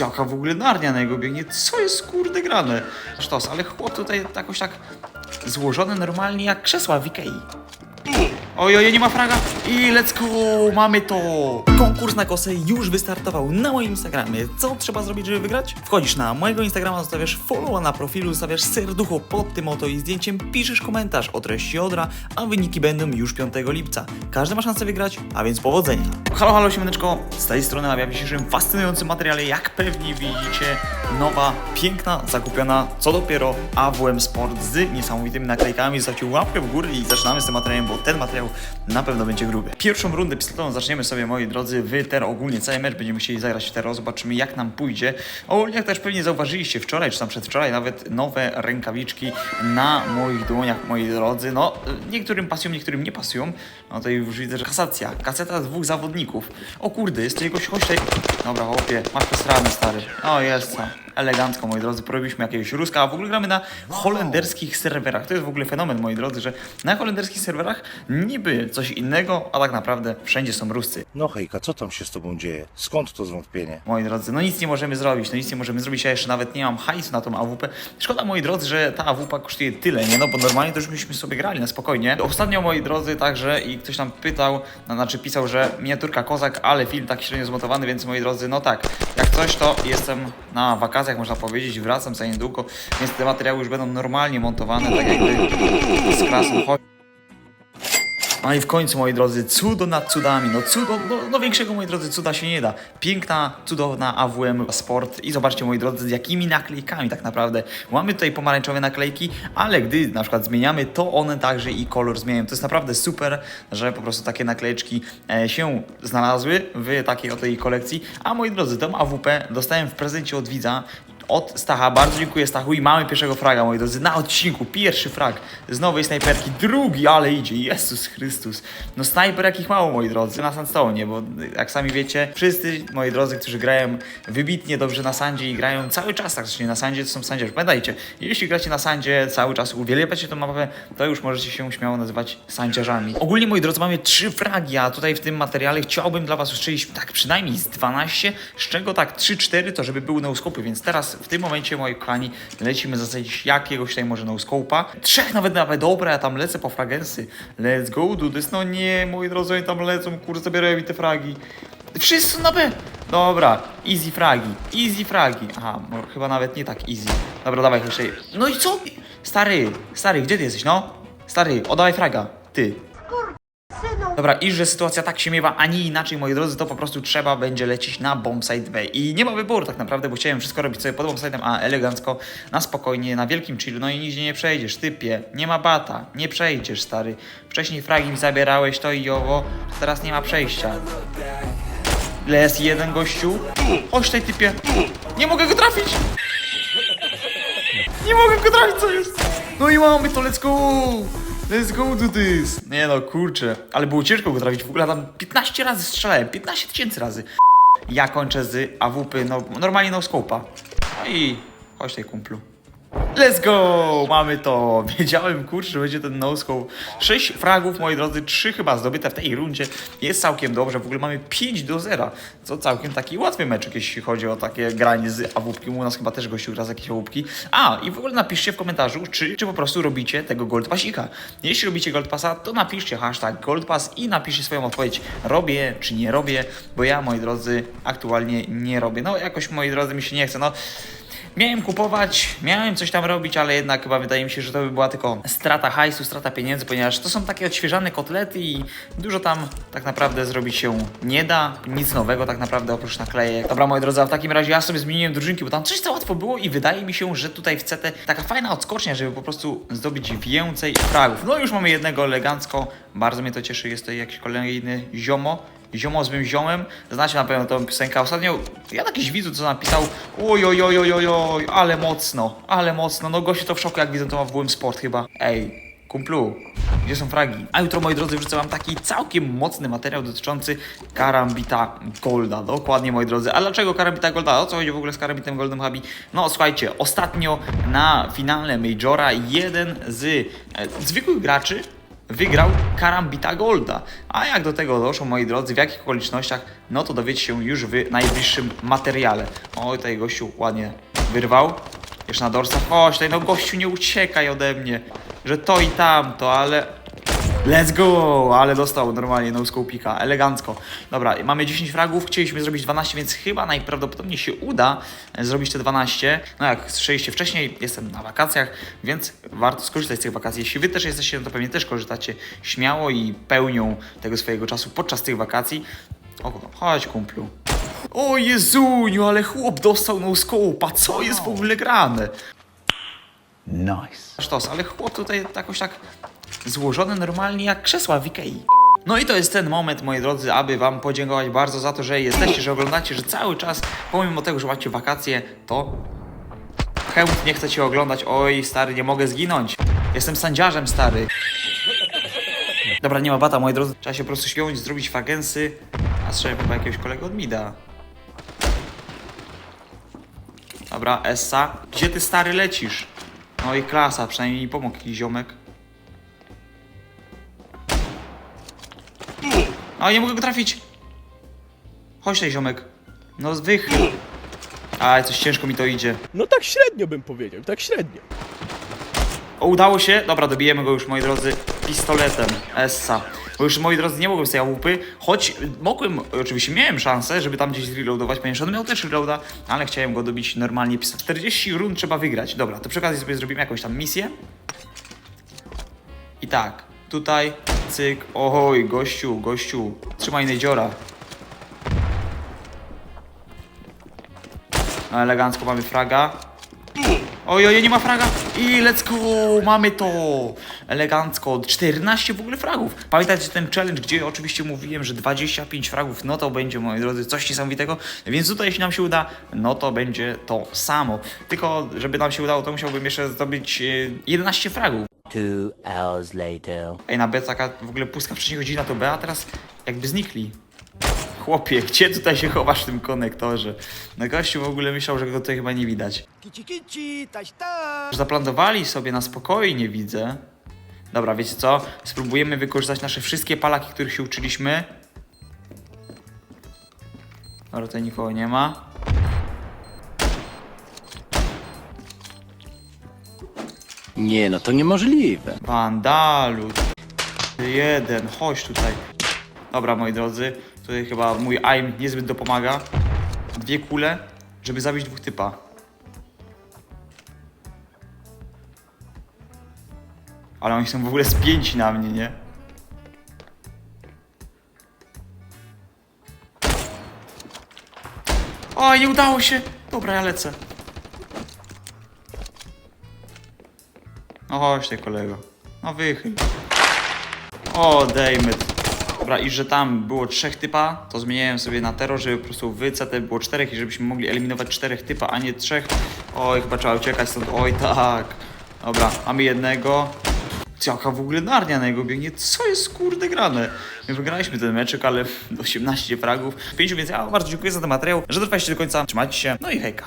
Jaka w ogóle narnia na jego biegnie, co jest kurde grane? Sztos, ale chłop tutaj jakoś tak złożony normalnie jak krzesła w Ikei. Oj, oj, nie ma fraga i let's go, mamy to! Konkurs na kosę już wystartował na moim Instagramie. Co trzeba zrobić, żeby wygrać? Wchodzisz na mojego Instagrama, zostawiasz followa na profilu, zostawiasz serducho pod tym oto i zdjęciem, piszesz komentarz o treści odra, a wyniki będą już 5 lipca. Każdy ma szansę wygrać, a więc powodzenia. Halo, halo, siemaneczko, z tej strony Abia w dzisiejszym fascynującym materiale, jak pewnie widzicie, nowa, piękna, zakupiona, co dopiero AWM Sport z niesamowitymi naklejkami. Zostawcie łapkę w górę i zaczynamy z tym materiałem, bo ten materiał na pewno będzie gruby. Pierwszą rundę pistoletową zaczniemy sobie, moi drodzy, w Ter ogólnie. Cały mecz będziemy musieli zagrać w Tero, zobaczymy jak nam pójdzie. Ogólnie, jak też pewnie zauważyliście wczoraj, czy tam przedwczoraj, nawet nowe rękawiczki na moich dłoniach, moi drodzy. No, niektórym pasują, niektórym nie pasują. No to już widzę, że kasacja. Kaseta dwóch zawodników. O kurde, jest to jego chodź tutaj. Dobra, chłopie, masz posrany, stary. O, jest co. Elegancko, moi drodzy, porobiliśmy jakiegoś Ruska, a w ogóle gramy na holenderskich serwerach. To jest w ogóle fenomen, moi drodzy, że na holenderskich serwerach niby coś innego, a tak naprawdę wszędzie są Ruscy. No hejka, co tam się z tobą dzieje? Skąd to zwątpienie? Moi drodzy, no nic nie możemy zrobić, no nic nie możemy zrobić, ja jeszcze nawet nie mam hajsu na tą AWP. Szkoda, moi drodzy, że ta AWP kosztuje tyle, nie? No bo normalnie to już byśmy sobie grali na spokojnie. Ostatnio, moi drodzy, także i ktoś tam pytał, no, znaczy pisał, że miniaturka kozak, ale film tak średnio zmontowany, więc moi drodzy, no tak, jak coś to jestem na wakacjach, można powiedzieć, wracam za niedługo, więc te materiały już będą normalnie montowane, tak jakby z klasą. Chodź. No i w końcu, moi drodzy, cudo nad cudami. No cudo, no, no większego, moi drodzy, cuda się nie da. Piękna, cudowna AWM Sport. I zobaczcie, moi drodzy, z jakimi naklejkami tak naprawdę. Mamy tutaj pomarańczowe naklejki, ale gdy na przykład zmieniamy, to one także i kolor zmieniają. To jest naprawdę super, że po prostu takie naklejeczki e, się znalazły w takiej oto kolekcji. A moi drodzy, tą AWP dostałem w prezencie od widza od Stacha. Bardzo dziękuję Stachu i mamy pierwszego fraga, moi drodzy, na odcinku. Pierwszy frag z nowej snajperki, drugi, ale idzie, Jezus Chrystus. No snajper jakich mało, moi drodzy, na Sandstone, bo jak sami wiecie, wszyscy, moi drodzy, którzy grają wybitnie dobrze na sandzie i grają cały czas tak, czyli na sandzie to są sandziarze. Pamiętajcie, jeśli gracie na sandzie cały czas, uwielbiacie tą mapę, to już możecie się śmiało nazywać sandziarzami. Ogólnie, moi drodzy, mamy trzy fragi, a tutaj w tym materiale chciałbym dla was ustrzelić tak przynajmniej z 12, z czego tak 3-4 to żeby były no-scopy, więc teraz w tym momencie, moi kochani, lecimy zasadzić jakiegoś tutaj może no-scopa. Trzech nawet nawet dobra, ja tam lecę po fragensy. Let's go do this. No nie, moi drodzy, oni tam lecą, kurde, zabierają mi te fragi. Wszyscy na B. Dobra, easy fragi, easy fragi. Aha, no, chyba nawet nie tak easy. Dobra, dawaj jeszcze. No i co? Stary, stary, gdzie ty jesteś, no? Stary, oddawaj fraga. Ty, Dobra, i że sytuacja tak się miewa, a nie inaczej, moi drodzy, to po prostu trzeba będzie lecieć na bombsite B. I nie ma wyboru tak naprawdę, bo chciałem wszystko robić sobie pod bombsite'em, a elegancko, na spokojnie, na wielkim chillu, no i nigdzie nie przejdziesz, typie, nie ma bata, nie przejdziesz, stary. Wcześniej fragi mi zabierałeś to i owo, teraz nie ma przejścia. Les jeden gościu. Chodź tutaj, typie. Nie mogę go trafić! Nie mogę go trafić, co jest? No i mamy to, let's go! Let's go do this! Nie no, kurczę. Ale było ciężko go trafić. W ogóle tam 15 razy strzelałem. 15 tysięcy razy. Ja kończę z AWP, no normalnie no scope'a. No i chodź tutaj, kumplu. Let's go! Mamy to! Wiedziałem, kurczę, że będzie ten no-scope. 6 fragów, moi drodzy, 3 chyba zdobyte w tej rundzie. Jest całkiem dobrze. W ogóle mamy 5 do 0. Co całkiem taki łatwy meczek, jeśli chodzi o takie granie z awupki. U nas chyba też gościu gra z jakieś awupki. A, i w ogóle napiszcie w komentarzu, czy, czy po prostu robicie tego Gold. Jeśli robicie Gold Passa, to napiszcie hashtag Gold Pass i napiszcie swoją odpowiedź. Robię, czy nie robię, bo ja, moi drodzy, aktualnie nie robię. No, jakoś, moi drodzy, mi się nie chce. No, Miałem kupować, miałem coś tam robić, ale jednak chyba wydaje mi się, że to by była tylko strata hajsu, strata pieniędzy, ponieważ to są takie odświeżane kotlety i dużo tam tak naprawdę zrobić się nie da. Nic nowego tak naprawdę oprócz naklejek. Dobra, moi drodzy, a w takim razie ja sobie zmieniłem drużynki, bo tam coś za łatwo było i wydaje mi się, że tutaj w CT taka fajna odskocznia, żeby po prostu zdobyć więcej fragów. No już mamy jednego elegancko, bardzo mnie to cieszy, jest to jakiś kolejny ziomo. Ziomo z mym ziomem, znacie na pewno tą piosenkę. Ostatnio ja jakiś widzu co napisał, oj, oj, oj, oj, oj, oj, ale mocno, ale mocno. No goście to w szoku jak widzą to ma w byłym sport chyba. Ej, kumplu, gdzie są fragi? A jutro, moi drodzy, wrzucę wam taki całkiem mocny materiał dotyczący Karambita Golda. Dokładnie, moi drodzy. A dlaczego Karambita Golda? O co chodzi w ogóle z Karambitem Goldem Habi? No, słuchajcie, ostatnio na finale Majora jeden z e, zwykłych graczy wygrał Karambita Golda. A jak do tego doszło, moi drodzy, w jakich okolicznościach, no to dowiecie się już w najbliższym materiale. Oj, tutaj gościu ładnie wyrwał. Jeszcze na dorsach. Chodź, tutaj no gościu, nie uciekaj ode mnie. Że to i tamto, ale Let's go! Ale dostał normalnie no scopika, elegancko. Dobra, mamy 10 fragów, chcieliśmy zrobić 12, więc chyba najprawdopodobniej się uda e, zrobić te 12. No jak słyszeliście wcześniej, jestem na wakacjach, więc warto skorzystać z tych wakacji. Jeśli wy też jesteście, no to pewnie też korzystacie śmiało i pełnią tego swojego czasu podczas tych wakacji. O, chodź kumplu. O Jezuniu, ale chłop dostał no scope'a, co jest w ogóle grane? Nice. sztos, ale chłop tutaj jakoś tak złożony normalnie jak krzesła w Ikei. No i to jest ten moment, moi drodzy, aby wam podziękować bardzo za to, że jesteście, że oglądacie, że cały czas, pomimo tego, że macie wakacje, to chętnie chcecie oglądać. Oj, stary, nie mogę zginąć. Jestem sędziarzem, stary. Dobra, nie ma bata, moi drodzy. Trzeba się po prostu świąć, zrobić fagensy. A strzelę chyba jakiegoś kolegę od Mida. Dobra, Essa. Gdzie ty, stary, lecisz? No i klasa, przynajmniej mi pomógł ziomek. A nie mogę go trafić. Chodź tutaj, ziomek. No wychyl. Aj, coś ciężko mi to idzie. No tak średnio bym powiedział, tak średnio. O, udało się. Dobra, dobijemy go już, moi drodzy, pistoletem Essa. Bo już, moi drodzy, nie mogłem tej łupy, choć mogłem, oczywiście miałem szansę, żeby tam gdzieś zreloadować, ponieważ on miał też reloada, ale chciałem go dobić normalnie. 40 rund trzeba wygrać. Dobra, to przy okazji sobie zrobimy jakąś tam misję. I tak, tutaj, cyk, oj, gościu, gościu, trzymaj nejdziora. No, elegancko mamy fraga. Oj, oj, nie ma fraga. I let's go, mamy to. Elegancko, 14 w ogóle fragów. Pamiętajcie ten challenge, gdzie oczywiście mówiłem, że 25 fragów, no to będzie, moi drodzy, coś niesamowitego. Więc tutaj, jeśli nam się uda, no to będzie to samo. Tylko, żeby nam się udało, to musiałbym jeszcze zdobyć e, 11 fragów. Two hours later. Ej, na B taka w ogóle pustka wcześniej chodzili na to B, a teraz jakby znikli. Chłopie, gdzie tutaj się chowasz w tym konektorze? No gościu w ogóle myślał, że go tutaj chyba nie widać. Kici kici, taś taś. Zaplanowali sobie na spokojnie, widzę. Dobra, wiecie co? Spróbujemy wykorzystać nasze wszystkie palaki, których się uczyliśmy. Dobra, tutaj nikogo nie ma. Nie, no to niemożliwe. Wandalu. Jeden, chodź tutaj. Dobra, moi drodzy. Tutaj chyba mój aim niezbyt dopomaga. Dwie kule, żeby zabić dwóch typa. Ale oni są w ogóle spięci na mnie, nie? Oj, nie udało się! Dobra, ja lecę. No chodź ty kolego. No wychyl. O, dejmy. Dobra, i że tam było trzech typa, to zmieniałem sobie na terror, żeby po prostu w CT było czterech i żebyśmy mogli eliminować czterech typa, a nie trzech. Oj, chyba trzeba uciekać stąd. Oj, tak. Dobra, mamy jednego. Jaka w ogóle narnia na jego biegnie? Co jest kurde grane? My wygraliśmy ten meczek, ale 18 fragów. 5 więc ja bardzo dziękuję za ten materiał, że dotrwaliście do końca. Trzymajcie się, no i hejka.